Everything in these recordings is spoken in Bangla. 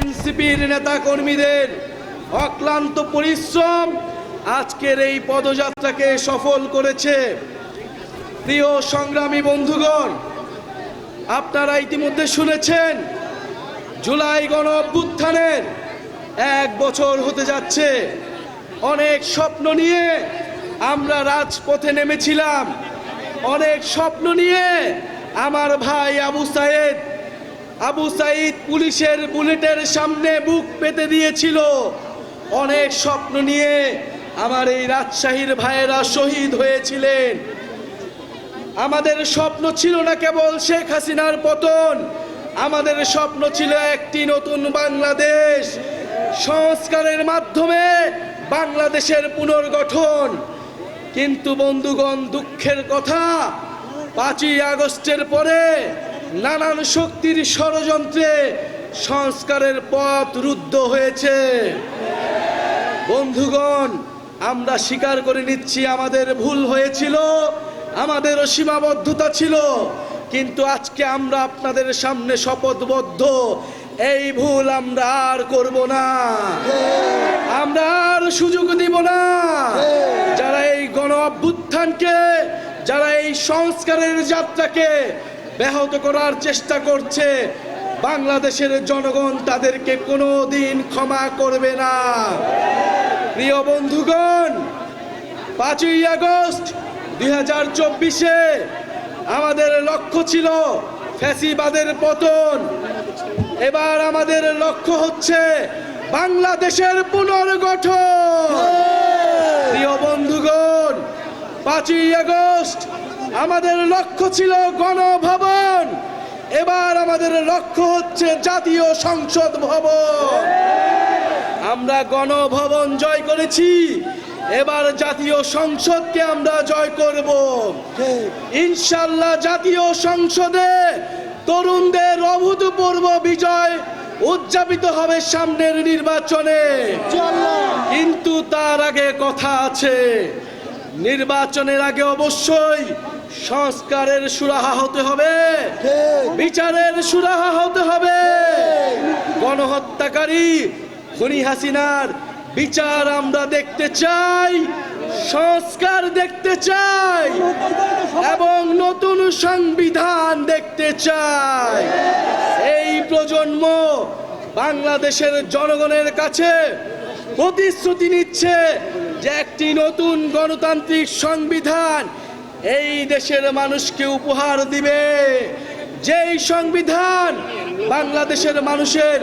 এনসিপির নেতা কর্মীদের অক্লান্ত পরিশ্রম আজকের এই পদযাত্রাকে সফল করেছে। প্রিয় সংগ্রামী বন্ধুগণ, আপনারা ইতিমধ্যে শুনেছেন, জুলাই গণ অভ্যুত্থানের এক বছর হতে যাচ্ছে। অনেক স্বপ্ন নিয়ে আমরা রাজপথে নেমেছিলাম। অনেক স্বপ্ন নিয়ে আমার ভাই আবু সাইদ আবু সাইদ পুলিশের বুলেটের সামনে বুক পেতে দিয়েছিল। অনেক স্বপ্ন নিয়ে আমার এই রাজশাহীর ভাইয়েরা শহীদ হয়েছিলেন। আমাদের স্বপ্ন ছিল না কেবল শেখ হাসিনার পতন, আমাদের স্বপ্ন ছিল একটি নতুন বাংলাদেশ। সংস্কারের মাধ্যমে বাংলাদেশের পুনর্গঠন। কিন্তু বন্ধুগণ, দুঃখের কথা, পাঁচই আগস্টের পরে নানান শক্তির ষড়যন্ত্রে সংস্কারের পথ রুদ্ধ হয়েছে। বন্ধুগণ, আমরা স্বীকার করে নিচ্ছি আমাদের ভুল হয়েছিল, আমাদেরও সীমাবদ্ধতা ছিল, কিন্তু আজকে আমরা আপনাদের সামনে শপথবদ্ধ। এই ভুল আমরা আর করব না। আমরা আর সুযোগ দিব না। যারা এই গণ অভ্যুত্থানকে, যারা এই সংস্কারের যাত্রাকে ব্যাহত করার চেষ্টা করছে। বাংলাদেশের জনগণ তাদেরকে কোনো দিন ক্ষমা করবে না। প্রিয় বন্ধুগণ পাঁচই আগস্ট দুই হাজার চব্বিশে আমাদের লক্ষ্য ছিল ফ্যাসিবাদের পতন। এবার আমাদের লক্ষ্য হচ্ছে বাংলাদেশের পুনর্গঠন। প্রিয় বন্ধুগণ পাঁচই আগস্ট আমাদের লক্ষ্য ছিল গণভবন। এবার আমাদের লক্ষ্য হচ্ছে জাতীয় সংসদ ভবন। আমরা গণভবন জয় করেছি। এবার জাতীয় সংসদকে আমরা জয় করব। ইনশাল্লাহ জাতীয় সংসদে তরুণদের অভূতপূর্ব বিজয় উদযাপিত হবে সামনের নির্বাচনে। কিন্তু তার আগে কথা আছে। নির্বাচনের আগে অবশ্যই সংস্কারের সুরাহা হতে হবে। বিচারের সুরাহা হতে হবে। গণহত্যাকারী খুনি হাসিনার বিচার আমরা দেখতে চাই সংস্কার দেখতে চাই এবং নতুন সংবিধান দেখতে চাই। এই প্রজন্ম বাংলাদেশের জনগণের কাছে প্রতিশ্রুতি নিচ্ছে যে একটি নতুন গণতান্ত্রিক সংবিধান এই দেশের মানুষকে উপহার দিবে। যেই সংবিধান বাংলাদেশের মানুষের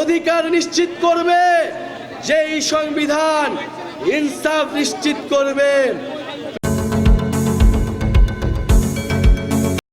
অধিকার নিশ্চিত করবে, যেই সংবিধান ইনসাফ নিশ্চিত করবে